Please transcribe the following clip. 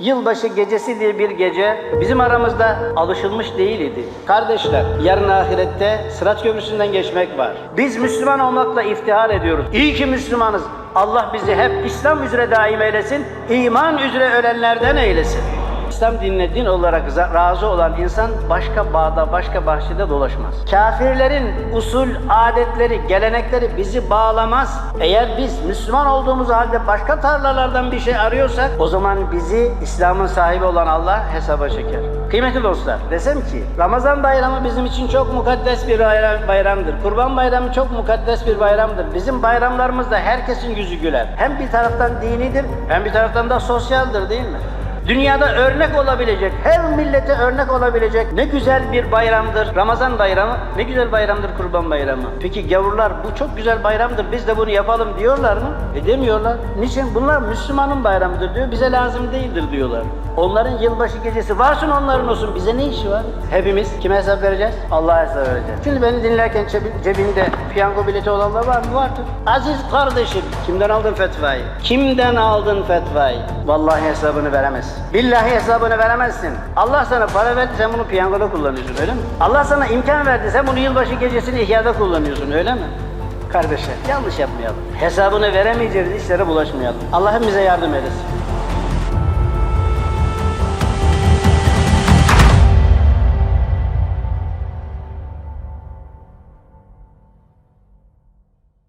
Yılbaşı gecesi diye bir gece bizim aramızda alışılmış değil idi. Kardeşler, yarın ahirette Sırat Köprüsü'nden geçmek var. Biz Müslüman olmakla iftihar ediyoruz. İyi ki Müslümanız. Allah bizi hep İslam üzere daim eylesin, iman üzere ölenlerden eylesin. İslam dinine din olarak razı olan insan başka bağda, başka bahçede dolaşmaz. Kafirlerin usul, adetleri, gelenekleri bizi bağlamaz. Eğer biz Müslüman olduğumuz halde başka tarlalardan bir şey arıyorsak o zaman bizi İslam'ın sahibi olan Allah hesaba çeker. Kıymetli dostlar, desem ki Ramazan bayramı bizim için çok mukaddes bir bayram- bayramdır. Kurban bayramı çok mukaddes bir bayramdır. Bizim bayramlarımızda herkesin yüzü güler. Hem bir taraftan dinidir, hem bir taraftan da sosyaldir değil mi? Dünyada örnek olabilecek, her millete örnek olabilecek ne güzel bir bayramdır. Ramazan bayramı, ne güzel bayramdır kurban bayramı. Peki gavurlar bu çok güzel bayramdır, biz de bunu yapalım diyorlar mı? E demiyorlar. Niçin? Bunlar Müslümanın bayramıdır diyor, bize lazım değildir diyorlar. Onların yılbaşı gecesi varsın onların olsun, bize ne işi var? Hepimiz kime hesap vereceğiz? Allah'a hesap vereceğiz. Şimdi beni dinlerken cebi- cebinde piyango bileti olanlar var mı? Vardır. Aziz kardeşim, kimden aldın fetvayı? Kimden aldın fetvayı? Vallahi hesabını veremezsin. Billahi hesabını veremezsin. Allah sana para verdi, sen bunu piyangoda kullanıyorsun öyle mi? Allah sana imkan verdi, sen bunu yılbaşı gecesini ihyada kullanıyorsun öyle mi? Kardeşler yanlış yapmayalım. Hesabını veremeyeceğimiz işlere bulaşmayalım. Allah hepimize yardım eylesin.